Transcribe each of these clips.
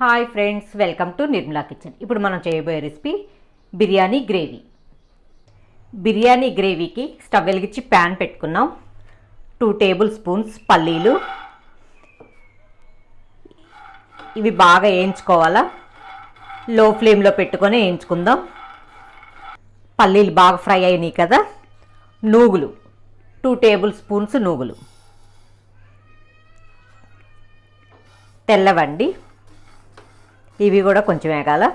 Hi friends welcome to Nirmala kitchen. ఇప్పుడు మనం చేయబోయే రెసిపీ బిర్యానీ గ్రేవీ. బిర్యానీ గ్రేవీకి స్టవ్ వెలిగించి ప్యాన్ పెట్టుకున్నాం. టూ టేబుల్ స్పూన్స్ పల్లీలు. ఇవి బాగా వేయించుకోవాలా? లో ఫ్లేమ్లో పెట్టుకొని వేయించుకుందాం. పల్లీలు బాగా ఫ్రై అయినాయి కదా? నూగులు. టూ టేబుల్ స్పూన్స్ నూగులు. తెల్లవండి. ఇవి కూడా కొంచెం వేగాల.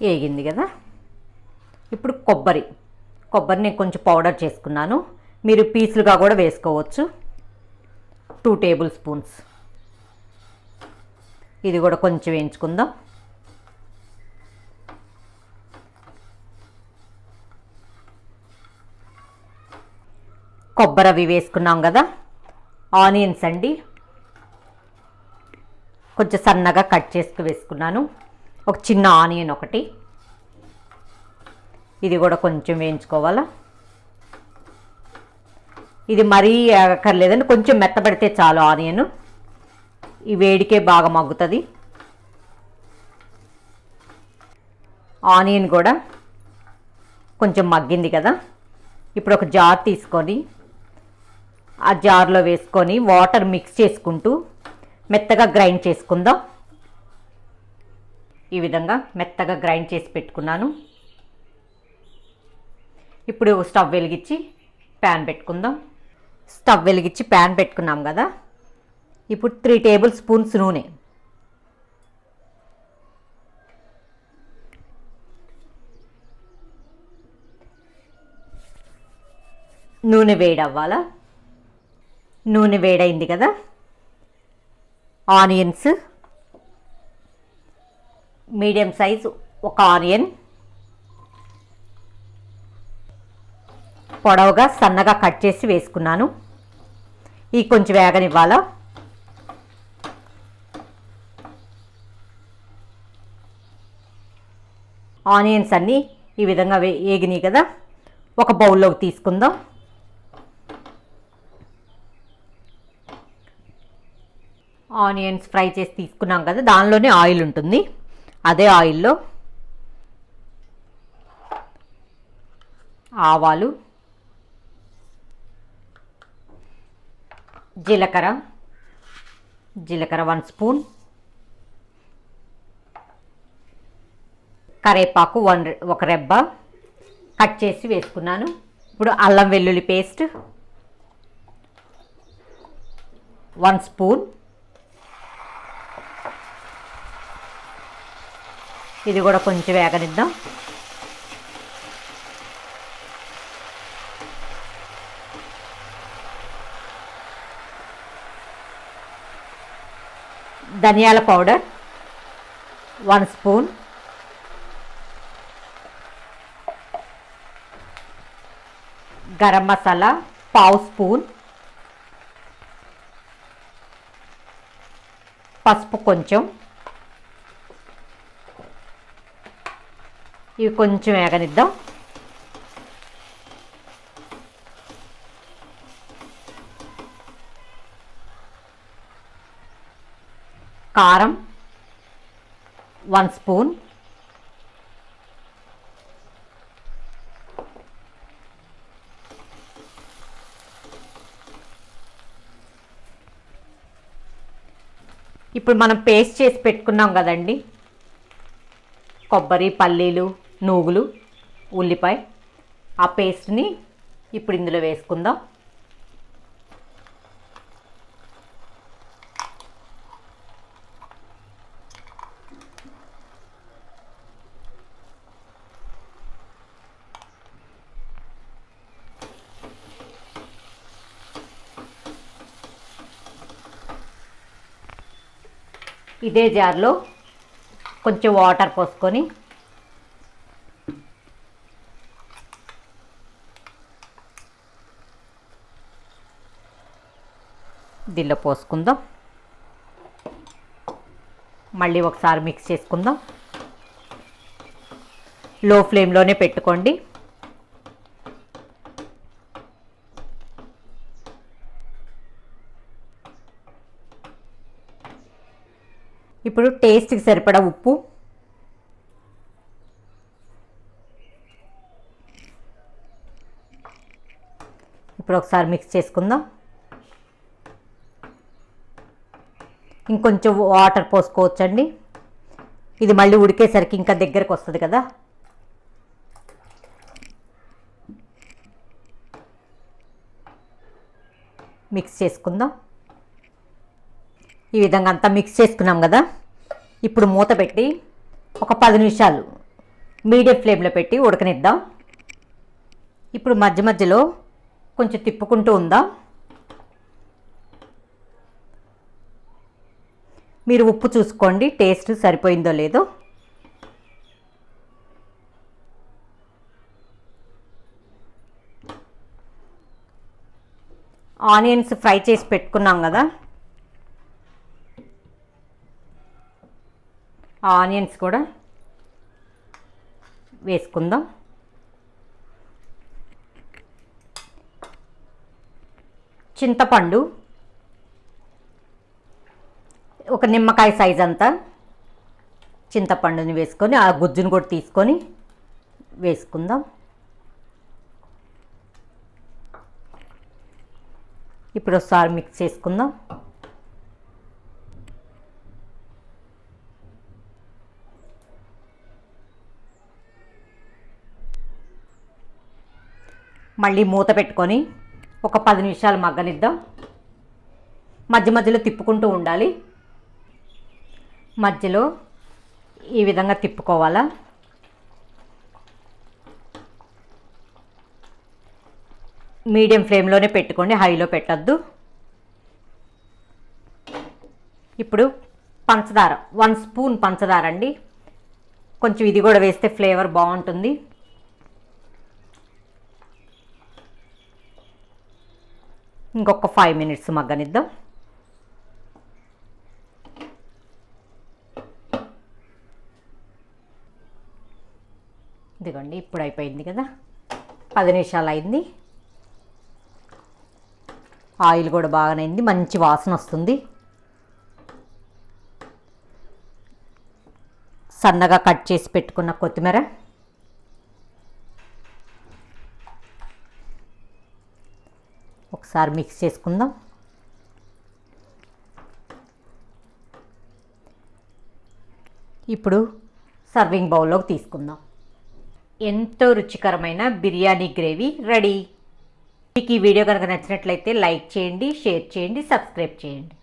వేగింది కదా. ఇప్పుడు కొబ్బరి. కొబ్బరి నేను కొంచెం పౌడర్ చేసుకున్నాను. మీరు పీసులుగా కూడా వేసుకోవచ్చు. Two tablespoons. ఇది కూడా కొంచెం వేయించుకుందాం. కొబ్బరి అవి వేసుకున్నాం కదా. ఆనియన్స్ అండి. కొంచెం సన్నగా కట్ చేసుకు వేసుకున్నాను. ఒక చిన్న ఆనియన్ ఒకటి. ఇది కూడా కొంచెం వేయించుకోవాలా? ఇది మరీ అక్కర్లేదండి కొంచెం మెత్తబడితే చాలు ఆనియన్. ఈ వేడికే బాగా మగ్గుతుంది. ఆనియన్ కూడా కొంచెం మగ్గింది కదా. ఇప్పుడు ఒక జార్ తీసుకొని ఆ జార్లో వేసుకొని వాటర్ మిక్స్ చేసుకుంటూ మెత్తగా గ్రైండ్ చేసుకుందాం. ఈ విధంగా మెత్తగా గ్రైండ్ చేసి పెట్టుకున్నాను. ఇప్పుడు స్టవ్ వెలిగించి ప్యాన్ పెట్టుకుందాం. స్టవ్ వెలిగించి ప్యాన్ పెట్టుకున్నాం కదా. ఇప్పుడు త్రీ టేబుల్ స్పూన్స్ నూనె. నూనె వేడవ్వాలా? నూనె వేడైంది కదా. ఆనియన్స్ మీడియం సైజు ఒక ఆనియన్ పొడవుగా సన్నగా కట్ చేసి వేసుకున్నాను. ఈ కొంచెం వేగనివ్వాలా? ఆనియన్స్ అన్నీ ఈ విధంగా వే వేగినాయి కదా? ఒక బౌల్లోకి తీసుకుందాం. ఆనియన్స్ ఫ్రై చేసి తీసుకున్నాం కదా దానిలోనే ఆయిల్ ఉంటుంది. అదే ఆయిల్లో ఆవాలు జీలకర్ర జీలకర్ర వన్ స్పూన్ కరేపాకు వన్ ఒక రెబ్బ కట్ చేసి వేసుకున్నాను. ఇప్పుడు అల్లం వెల్లుల్లి పేస్ట్ వన్ స్పూన్. ఇది కూడా కొంచెం వేగనిద్దాం. ధనియాల powder one spoon. Garam masala పావు స్పూన్. పసుపు కొంచెం. ఇవి కొంచెం వేగనిద్దాం కారం వన్ స్పూన్. ఇప్పుడు మనం పేస్ట్ చేసి పెట్టుకున్నాం కదండి. కొబ్బరి పల్లీలు నూగులు ఉల్లిపాయ ఆ పేస్ట్ని ఇప్పుడు ఇందులో వేసుకుందాం. ఇదే జార్లో కొంచెం వాటర్ పోసుకొని దీనిలో పోసుకుందాం. మళ్ళీ ఒకసారి మిక్స్ చేసుకుందాం. లో ఫ్లేమ్లోనే పెట్టుకోండి. ఇప్పుడు టేస్ట్కి సరిపడా ఉప్పు. ఇప్పుడు ఒకసారి మిక్స్ చేసుకుందాం. ఇంకొంచెం వాటర్ పోసుకోవచ్చండి. ఇది మళ్ళీ ఉడికేసరికి ఇంకా దగ్గరకు వస్తుంది కదా. మిక్స్ చేసుకుందాం. ఈ విధంగా అంతా మిక్స్ చేసుకున్నాం కదా. ఇప్పుడు మూత పెట్టి ఒక పది నిమిషాలు మీడియం ఫ్లేమ్లో పెట్టి ఉడకనిద్దాం. ఇప్పుడు మధ్య మధ్యలో కొంచెం తిప్పుకుంటూ ఉందాం. మీరు ఉప్పు చూసుకోండి టేస్ట్ సరిపోయిందో లేదో. ఆనియన్స్ ఫ్రై చేసి పెట్టుకున్నాం కదా. ఆనియన్స్ కూడా వేసుకుందాం. చింతపండు ఒక నిమ్మకాయ సైజ్ అంతా చింతపండుని వేసుకొని ఆ గుజ్జును కూడా తీసుకొని వేసుకుందాం. ఇప్పుడు ఒకసారి మిక్స్ చేసుకుందాం. మళ్ళీ మూత పెట్టుకొని ఒక పది నిమిషాలు మగ్గనిద్దాం. మధ్య మధ్యలో తిప్పుకుంటూ ఉండాలి. మధ్యలో ఈ విధంగా తిప్పుకోవాలా? మీడియం ఫ్లేమ్లోనే పెట్టుకోండి హైలో పెట్టద్దు. ఇప్పుడు పంచదార వన్ స్పూన్ పంచదార అండి. కొంచెం ఇది కూడా వేస్తే ఫ్లేవర్ బాగుంటుంది. ఇంకొక ఫైవ్ మినిట్స్ మగ్గనిద్దాం. ఇదిగోండి ఇప్పుడు అయిపోయింది కదా. పది నిమిషాలు అయింది. ఆయిల్ కూడా బాగానైంది మంచి వాసన వస్తుంది. సన్నగా కట్ చేసి పెట్టుకున్న కొత్తిమీర. ఒకసారి మిక్స్ చేసుకుందాం. ఇప్పుడు సర్వింగ్ బౌల్లోకి తీసుకుందాం. ఎంతో రుచికరమైన బిర్యానీ గ్రేవీ రెడీ. మీకు ఈ వీడియో కనుక నచ్చినట్లయితే లైక్ చేయండి షేర్ చేయండి సబ్స్క్రైబ్ చేయండి.